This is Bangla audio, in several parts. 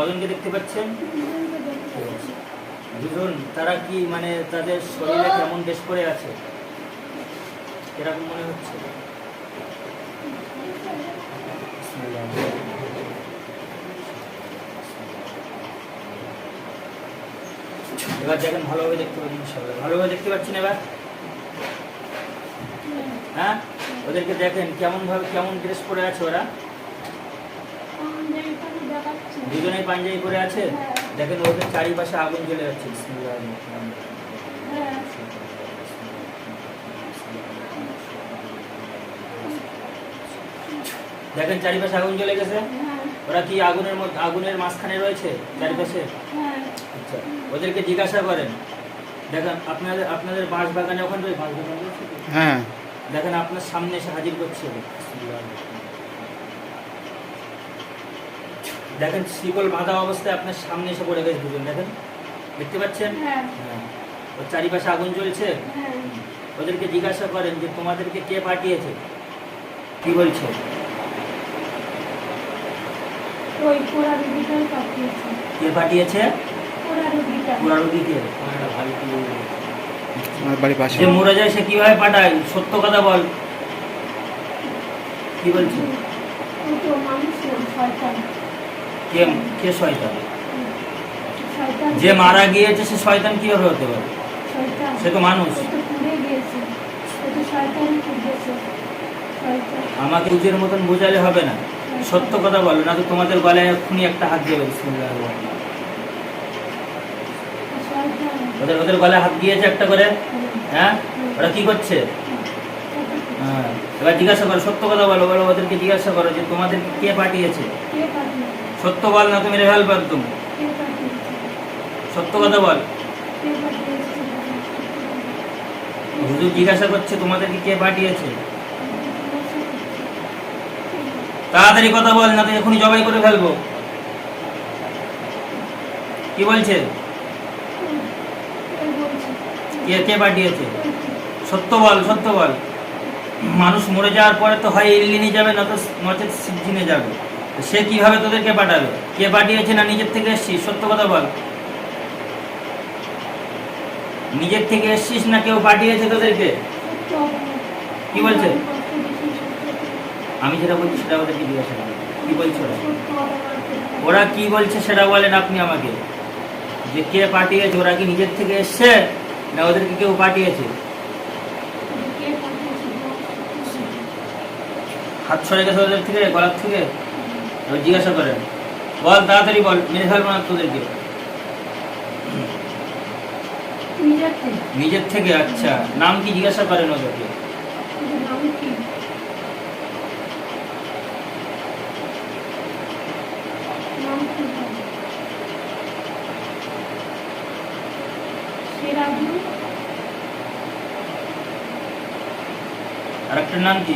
কজনকে দেখতে পাচ্ছেন? দুজন। তারা কি মানে তাদের শরীরে কেমন বেশ করে আছে? এরকম মনে হচ্ছে? এবার দেখেন, ভালোভাবে দেখতে পাচ্ছেন ইনশাআল্লাহ ভালোভাবে দেখতে পাচ্ছেন এবার? হ্যাঁ? ওদেরকে দেখেন কেমন ভাবে কেমন ড্রেস পরে আছে ওরা? দুজনেই পাঞ্জাবি পরে আছে। দেখেন ওদের চারিপাশে আগুন জ্বলে যাচ্ছে। দেখেন চারিপাশে আগুন জ্বলে গেছে। ওরা কি আগুনের মধ্যে আগুনের মাঝখানে রয়েছে চারিপাশে? আচ্ছা ওদেরকে জিজ্ঞাসা করেন। দেখেন আপনাদের আপনাদের বাঁশ বাগানে ওখানে বাঁশ বাগান হ্যাঁ। দেখেন আপনার সামনে এসে হাজির করছে। দেখেন শিকল বাঁধা অবস্থায় আপনার সামনে এসে পড়ে গেছে দুজন দেখেন? দেখতে পাচ্ছেন? হ্যাঁ। ওর চারিপাশে আগুন জ্বলছে? ওদেরকে জিজ্ঞাসা করেন যে তোমাদেরকে কে পাঠিয়েছে? কি বলছে? কে পাঠিয়েছে? যে মরে যায় সে কীভাবে পাঠায়? সত্য কথা বল। কি বলছে? মানুষ কে কে শয়তান? যে মারা গিয়েছে সে শয়তান কীভাবে হতে পারে? সে তো মানুষ। আমাকে বুঝের মতন বোঝালে হবে না। সত্য কথা বলো না তো তোমাদের গলায় এক্ষুনি একটা হাত। শয়তান। ওদের ওদের গলায় হাত দিয়েছে একটা করে? হ্যাঁ? ওরা কি করছে? হ্যাঁ। এবার জিজ্ঞাসা করো সত্য কথা বলো বলো ওদেরকে জিজ্ঞাসা করো যে তোমাদেরকে কে পাঠিয়েছে? সত্য বল না তুমি রেহাল পার তুমি? সত্য কথা বল। হুজুর জিজ্ঞাসা করছে, তোমাদেরকে কে পাঠিয়েছে? তাড়াতাড়ি কথা বল, না তো এখনই জবাই করে ফেলব। কি বলছে? কে কে পাঠিয়েছে? সত্য বল সত্য বল। মানুষ মরে যাওয়ার পরে তো হয় ইল্লিনি যাবে, না তো নচেত সিজিনে যাবে। সে কীভাবে তোদেরকে পাঠাবে? কে পাঠিয়েছে না নিজের থেকে এসছিস? সত্য কথা বল। নিজের থেকে এসছিস না কেউ পাঠিয়েছে তোদেরকে? কি বলছে? আমি যেটা বলছি সেটা ওদেরকে জিজ্ঞাসা করি। কি বলছে ওরা? কি বলছে সেটা বলেন আপনি আমাকে। যে কে পাঠিয়েছে, ওরা কি নিজের থেকে এসছে না ওদেরকে কেউ পাঠিয়েছে? হাত সরে গেছে ওদের থেকে, গলার থেকে? এবার জিজ্ঞাসা করেন। বল তাড়াতাড়ি বল মেরে ফেলব না তোদেরকে। নিজের থেকে আচ্ছা। নাম কি জিজ্ঞাসা করেন ওদেরকে? আর একটা নাম কি?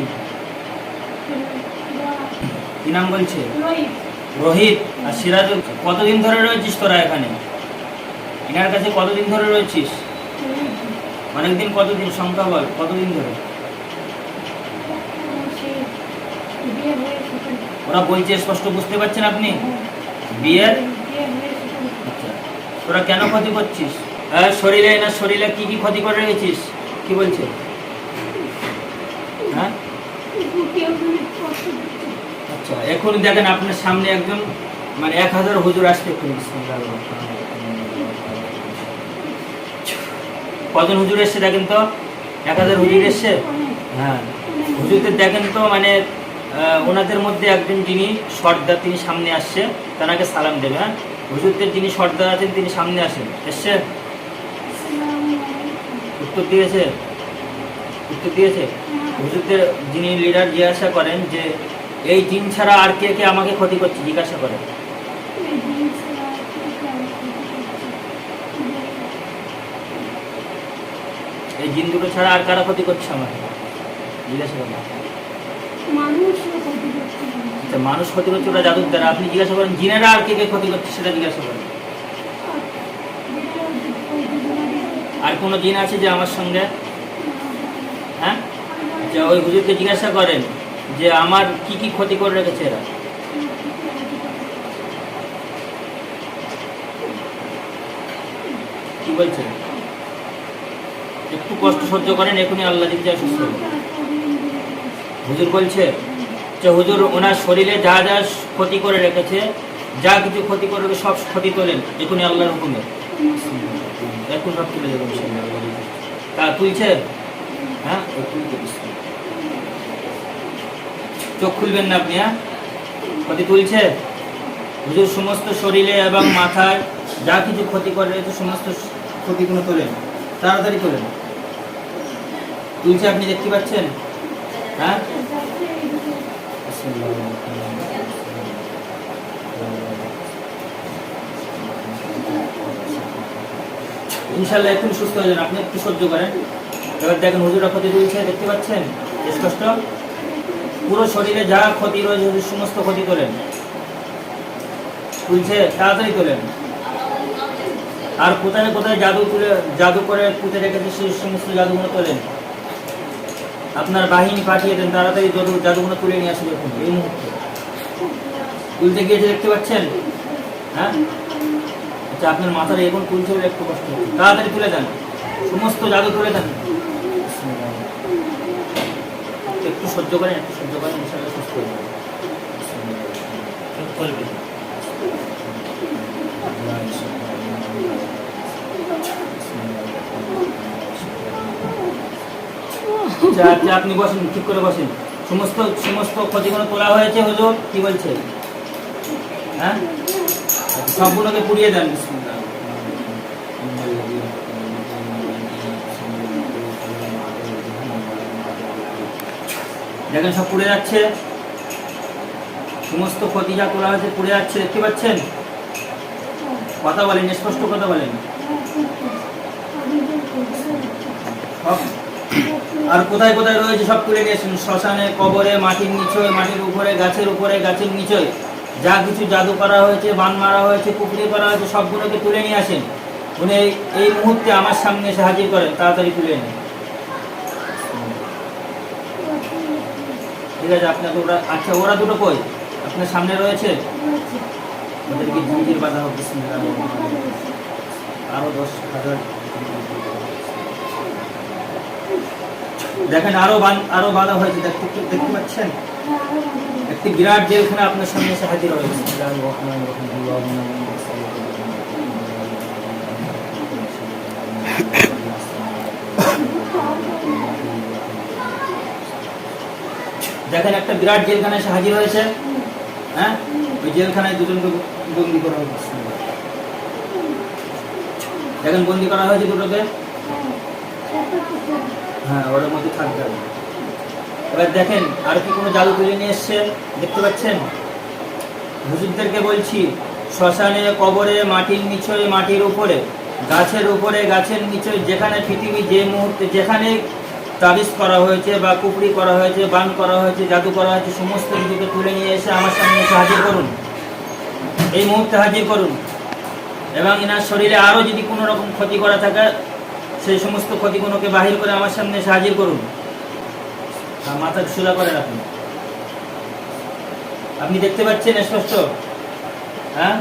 নাম বলছে? রোহিত আর সিরাজুল কতদিন ধরে রয়েছিস তোরা এখানে? এনার কাছে কতদিন ধরে রয়েছিস? অনেকদিন কতদিন? সংখ্যা বল, কতদিন ধরে? ওরা বলছে, স্পষ্ট বুঝতে পারছেন আপনি? বিয়ের? আচ্ছা। তোরা কেন ক্ষতি করছিস? শরীরে না শরীরে কি কি ক্ষতি করে রেখেছিস? কি বলছে হ্যাঁ আচ্ছা এখন দেখেন আপনার সামনে একজন মানে এক হাজার হুজুর আসতে কজন হুজুর এসছে দেখেন তো? এক হাজার হুজুর এসছে? হ্যাঁ। হুজুরদের দেখেন তো মানে ওনাদের মধ্যে একজন যিনি সর্দার, তিনি সামনে আসছে, তানাকে সালাম দেবে হ্যাঁ? হুজুরদের যিনি সর্দার আছেন, তিনি সামনে আসেন। এসছে? উত্তর দিয়েছে? উত্তর দিয়েছে? হুজুরদের যিনি লিডার জিজ্ঞাসা করেন যে এই জিন ছাড়া আর কে কে আমাকে ক্ষতি করছে? জিজ্ঞাসা করেন এই জিন দুটো ছাড়া আর কারা ক্ষতি করছে আমাকে? জিজ্ঞাসা করেন মানুষ ক্ষতি করছে আচ্ছা মানুষ ক্ষতি করছে ওরা জাদুর দ্বারা। আপনি জিজ্ঞাসা করেন, জিনেরা আর কে কে ক্ষতি করছে সেটা জিজ্ঞাসা করেন। আর কোনো জিন আছে যে আমার সঙ্গে? হ্যাঁ? আচ্ছা ওই হুজুরকে জিজ্ঞাসা করেন। যে আমার কি কি ক্ষতি করে রেখেছে এরা? কি বলছেন একটু কষ্ট সহ্য করেন, এখনই আল্লাহ দিক যা সুস্থ হুজুর বলছে, যে হুজুর, ওনার শরীরে যা যা ক্ষতি করে রেখেছে, যা কিছু ক্ষতি করে সব ক্ষতি তোলেন, এখনই আল্লাহর হুকুমে। এখন সব তুলে যাবেন তা তুলছে হ্যাঁ? চোখ খুলবেন না আপনি হ্যাঁ? ক্ষতি তুলছে? হুজুর, সমস্ত শরীরে এবং মাথায় যা কিছু ক্ষতি করে রয়েছে, সমস্ত ক্ষতিগুলো তোলেন। তাড়াতাড়ি তোলেন। তুলছে আপনি দেখতে পাচ্ছেন? হ্যাঁ? ইনশাল্লাহ এখন সুস্থ হয়ে যান। আপনি একটু সহ্য করেন। এবার দেখেন হুজুরা ক্ষতি তুলছে, দেখতে পাচ্ছেন? স্পষ্ট? পুরো শরীরে যা ক্ষতি রয়েছে সমস্ত ক্ষতি তোলেন, তুলছে, তাড়াতাড়ি তোলেন। আর কোথায় কোথায় জাদু তুলে, জাদু করে পুঁতে রেখেছে, সেই সমস্ত জাদুগুলো তোলেন। আপনার বাহিনী পাঠিয়ে দেন, তাড়াতাড়ি জাদু, জাদুগুলো তুলে নিয়ে আসবে এখন, এই মুহূর্তে। তুলতে গিয়েছে, দেখতে পাচ্ছেন? হ্যাঁ? আচ্ছা আপনার মাথার এখন তুলছে বলে একটু কষ্ট তাড়াতাড়ি তুলে দেন। সমস্ত জাদু তুলে দেন। একটু সহ্য করেন একটু সহ্য করেন ইনশাআল্লাহ সুস্থ হয়ে আচ্ছা, আপনি বসেন ঠিক করে বসেন। সমস্ত সমস্ত ক্ষতিগুলো তোলা হয়েছে হলো কি বলছে? হ্যাঁ? সবগুলোকে পুড়িয়ে দেন। বিসমিল্লাহ। দেখেন সব পুড়ে যাচ্ছে। সমস্ত ক্ষতি যা তোলা হয়েছে, পুড়ে যাচ্ছে, দেখতে পাচ্ছেন? কথা বলেন স্পষ্ট কথা বলেন আর কোথায় কোথায় রয়েছে সব তুলে নিয়েছেন শ্মশানে, কবরে, মাটির নিচয়, মাটির উপরে, গাছের উপরে, গাছের নিচয়। যা কিছু জাদু করা হয়েছে, বান মারা হয়েছে, পুকুরি করা হয়েছে, সবগুলোকে তুলে নিয়ে আসেন। উনি এই- এই মুহূর্তে আমার সামনে এসে হাজির করেন, তাড়াতাড়ি তুলে নিন। ঠিক আছে, আপনাকে ওরা আচ্ছা ওরা দুটো কই? আপনার সামনে রয়েছে? ওদেরকে জিঞ্জির বাধা হোক বিসমিল্লাহ আরও দশ হাজার দেখেন, আরও আরও বাধা হয়েছে, দেখতে দেখতে পাচ্ছেন? একটি বিরাট জেলখানা আপনার সামনে এসে হাজির হয়েছে দেখেন একটা বিরাট জেলখানা এসে হাজির হয়েছে হ্যাঁ? ওই জেলখানায় দুজনকে বন্দি করা হয়েছে। দেখেন বন্দি করা হয়েছে দুটোকে? হ্যাঁ ওর মধ্যে থাকতে হবে। এবার দেখেন, আর কি কোনো জাদু তুলে নিয়ে এসছে দেখতে পাচ্ছেন? হুজুরদেরকে বলছি, শ্মশানে, কবরে, মাটির নিচয়ে, মাটির উপরে, গাছের উপরে, গাছের নিচে যেখানে পৃথিবী যে মুহূর্তে যেখানে তাবিজ করা হয়েছে বা কুপড়ি করা হয়েছে, বান করা হয়েছে, জাদু করা হয়েছে, সমস্ত কিছুকে তুলে নিয়ে এসে আমার সামনে এসে হাজির করুন। এই মুহূর্তে হাজির করুন। এবং এনার শরীরে আরও যদি কোনো রকম ক্ষতি করা থাকে, সেই সমস্ত ক্ষতিগুলোকে বাহির করে আমার সামনে এসে হাজির করুন। মাথা সোজা করে রাখুন। আপনি দেখতে পাচ্ছেন, স্পষ্ট? হ্যাঁ?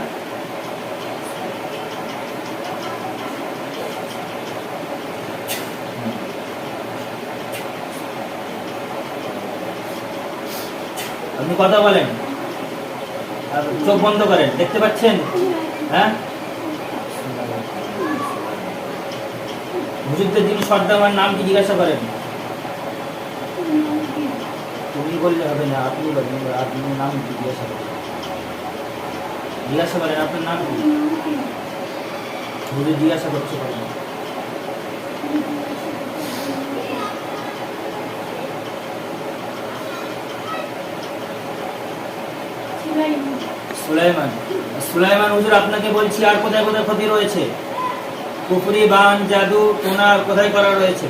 আপনি কথা বলেন। আর চোখ বন্ধ করেন, দেখতে পাচ্ছেন? হ্যাঁ? হুজুরদের যিনি সর্দার আমার নাম কি জিজ্ঞাসা করেন? তুমি বললে হবে না, আপনি বলেন আপনি নাম জিজ্ঞাসা করেন? জিজ্ঞাসা করেন, আপনার নাম কি? হুজুর জিজ্ঞাসা করছে। করেন সুলাইমান। সুলাইমান হুজুর আপনাকে বলছি আর কোথায় কোথায় ক্ষতি রয়েছে? পুকুরি বান জাদু টোনা কোথায় করা রয়েছে?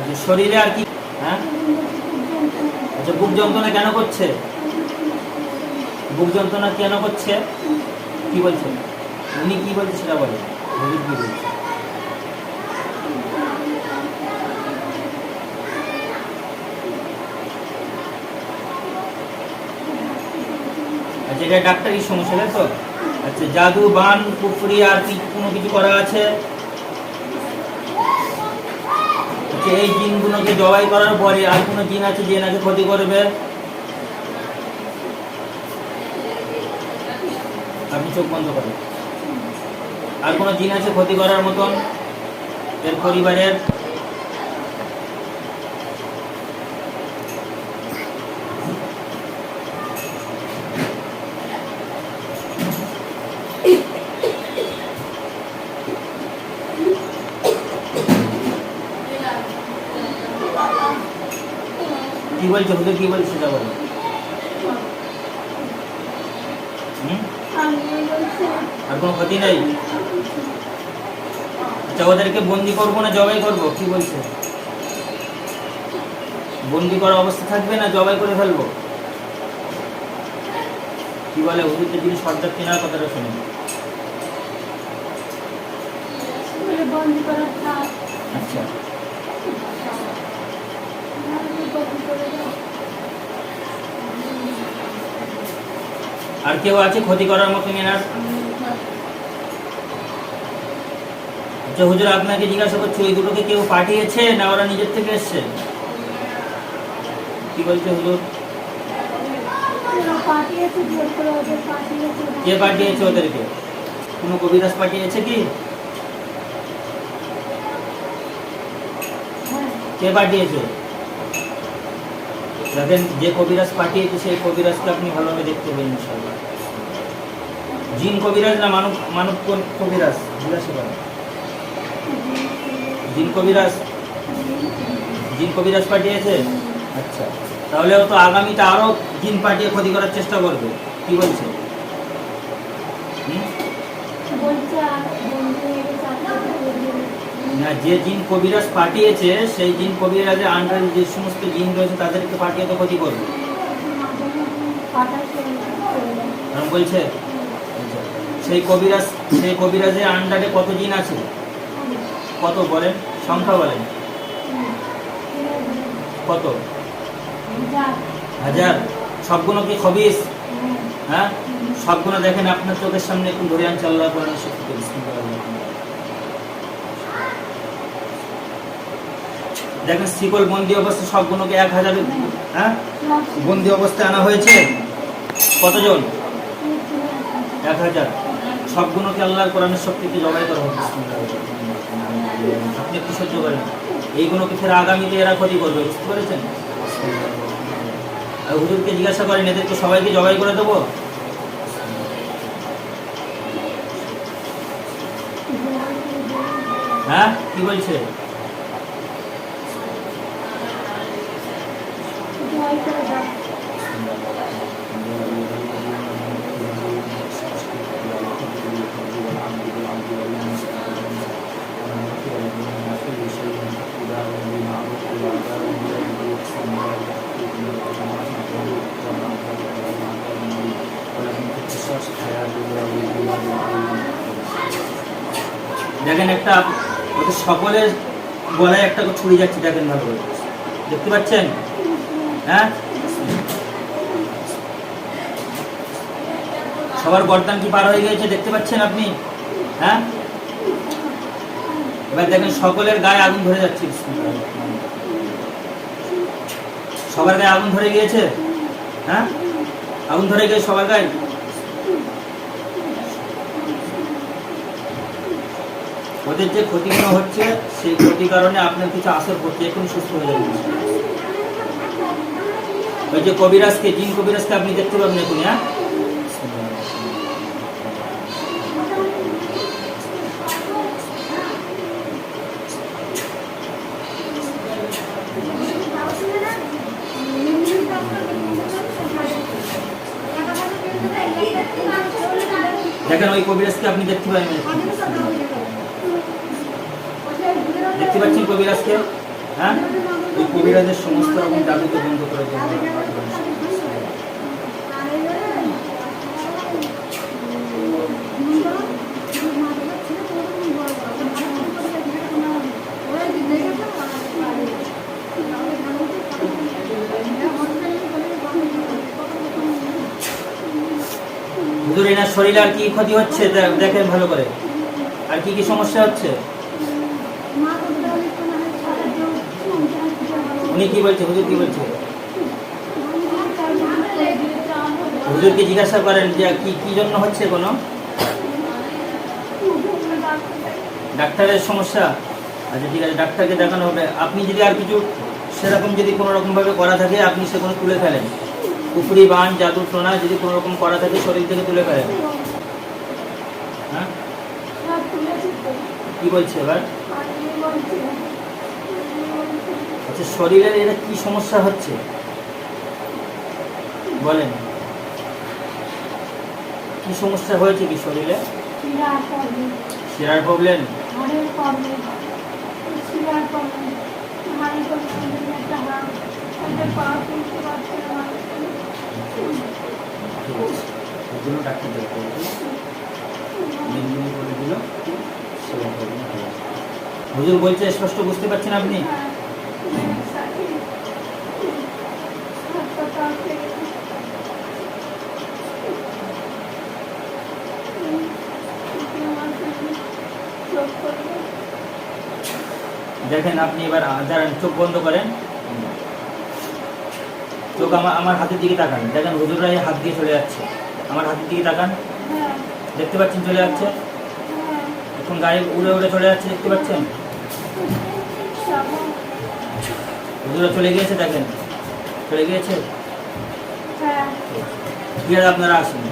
আচ্ছা, শরীরে আর কি? হ্যাঁ? আচ্ছা বুক যন্ত্রণা কেন করছে? বুক যন্ত্রণা কেন করছে? কি বলছে উনি কি বলছে সেটা বলে কি বলছে আচ্ছা এটা সমস্যা, তাই তো? আচ্ছা জাদু, বান পুকুরি আর কি কোনো কিছু করা আছে? আচ্ছা এই জিনগুলোকে জবাই করার পরে আর কোনো জিন আছে যে নাকি ক্ষতি করবে? আপনি চোখ বন্ধ করেন। আর কোনো জিন আছে ক্ষতি করার মতন? এর পরিবারের? বলছে হুজুর কি বলছে সেটা বলো আর কোনো ক্ষতি নেই? আচ্ছা ওদেরকে বন্দি করব না জবাই করব? কি বলছে? বন্দি করা অবস্থা থাকবে না জবাই করে ফেলব? কি বলে হুজুরকে যিনি সর্দার কেনার কথাটা শুনে। আচ্ছা আমি বন্ধ করে দাও আর কেউ আছে ক্ষতি করার মতো এনার আচ্ছা হুজুর, আপনাকে জিজ্ঞাসা করছি, ওই দুটোকে কেউ পাঠিয়েছে না ওরা নিজের থেকে এসছে? কি বলছে হুজুর? কে পাঠিয়েছে ওদেরকে? কোনো কবিরাজ পাঠিয়েছে কি? কে পাঠিয়েছে? দেখেন যে কবিরাজ পাঠিয়েছে, সেই কবিরাজকে আপনি ভালোভাবে দেখতে পাবেন ইনশাল্লাহ জিন কবিরাজ না মানব মানব কবিরাজ? জিজ্ঞাসা জিন কবিরাজ? জিন কবিরাজ পাঠিয়েছে? আচ্ছা। তাহলে ও তো আগামীতে আরও জিন পাঠিয়ে ক্ষতি করার চেষ্টা করবে। কি বলছে? হুম? বলছে যে জিন কবিরাজ পাঠিয়েছে, সেই জিন কবিরাজের আন্ডারে যে সমস্ত জিন রয়েছে, তাদেরকে পাঠিয়ে তো ক্ষতি করবে। বলছে? আচ্ছা। সেই কবিরাজ, সেই কবিরাজের আন্ডারে কত জিন আছে? কত বলেন সংখ্যা বলেন কত? হাজার। সবগুলো কি খবিস? হ্যাঁ? হ্যাঁ সবগুলো দেখেন, আপনার চোখের সামনে একটু ধরে আনছে, আল্লাহ দেখেন শিকল বন্দি অবস্থা সবগুলোকে এক হাজার হ্যাঁ? বন্দি অবস্থায় আনা হয়েছে। কতজন? এক হাজার। সবগুলোকে আল্লাহর কোরআনের শক্তিতে জবাই করা। রহিম। আপনি একটু সহ্য করেন। এইগুলোকে ফের আগামীতে এরা ক্ষতি করবে, বুঝতে পেরেছেন? আর হুজুরকে জিজ্ঞাসা করেন, এদেরকে সবাইকে জবাই করে দেবো? হ্যাঁ? কি বলছে? দেখেন একটা ওদের সকলের গলায় একটা ছুরি যাচ্ছে দেখেন ভালো দেখতে পাচ্ছেন? হ্যাঁ? সবার গরদান কি পার হয়ে গিয়েছে দেখতে পাচ্ছেন আপনি? হ্যাঁ? এবার দেখেন, সকলের গায়ে আগুন ধরে যাচ্ছে। সবার গায়ে আগুন ধরে গিয়েছে? হ্যাঁ? আগুন ধরে গিয়েছে সবার গায়ে? ওদের যে ক্ষতিগুলো হচ্ছে, সেই ক্ষতির কারণে আপনার কিছু আসর পড়ছে এখন সুস্থ হয়ে যাবে। ওই যে কবিরাজকে, জিন কবিরাজকে আপনি দেখতে পাবেন এখন হ্যাঁ? দেখেন ওই কবিরাজকে আপনি দেখতে পাবেন দেখতে পাচ্ছেন কবিরাজকে? হ্যাঁ? ওই কবিরাজের সমস্ত রকম জাদুকে বন্ধ করে দেবো হুজুর, এনার শরীরে আর কি ক্ষতি হচ্ছে? দেখেন ভালো করে। আর কি কি সমস্যা হচ্ছে মা বলতে হবে কোনো সাহায্য উনি কি বলছে? হুজুর কি বলছে? হুজুরকে জিজ্ঞাসা করেন যে, কি কি জন্য হচ্ছে কোনো? ডাক্তারের সমস্যা? আচ্ছা ঠিক আছে, ডাক্তারকে দেখানো হবে। আপনি যদি আর কিছু সেরকম যদি কোনো রকমভাবে করা থাকে, আপনি সেগুলো তুলে ফেলেন। পুকুরি বান, জাদু টোনা যদি কোনো রকম করা থাকে, শরীর থেকে তুলে ফেলেন। হ্যাঁ? কি বলছে এবার? আচ্ছা শরীরের এটা কি সমস্যা হচ্ছে? বলেন। কি সমস্যা হয়েছে কি শরীরে? শিরার প্রবলেম জন্য ডাক্তার দেখতে দিল। হুজুর বলছে স্পষ্ট বুঝতে পারছেন আপনি? দেখেন আপনি এবার দাঁড়ান চোখ বন্ধ করেন। চোখ আমার আমার হাতের দিকে তাকান। দেখেন হুজুররা এই হাত দিয়ে চলে যাচ্ছে। আমার হাতের দিকে তাকান। দেখতে পাচ্ছেন চলে যাচ্ছে? এখন গাড়ি উড়ে উড়ে চলে যাচ্ছে দেখতে পাচ্ছেন? হুজুরা চলে গিয়েছে দেখেন। চলে গিয়েছে? আছে আপনারা আসুন?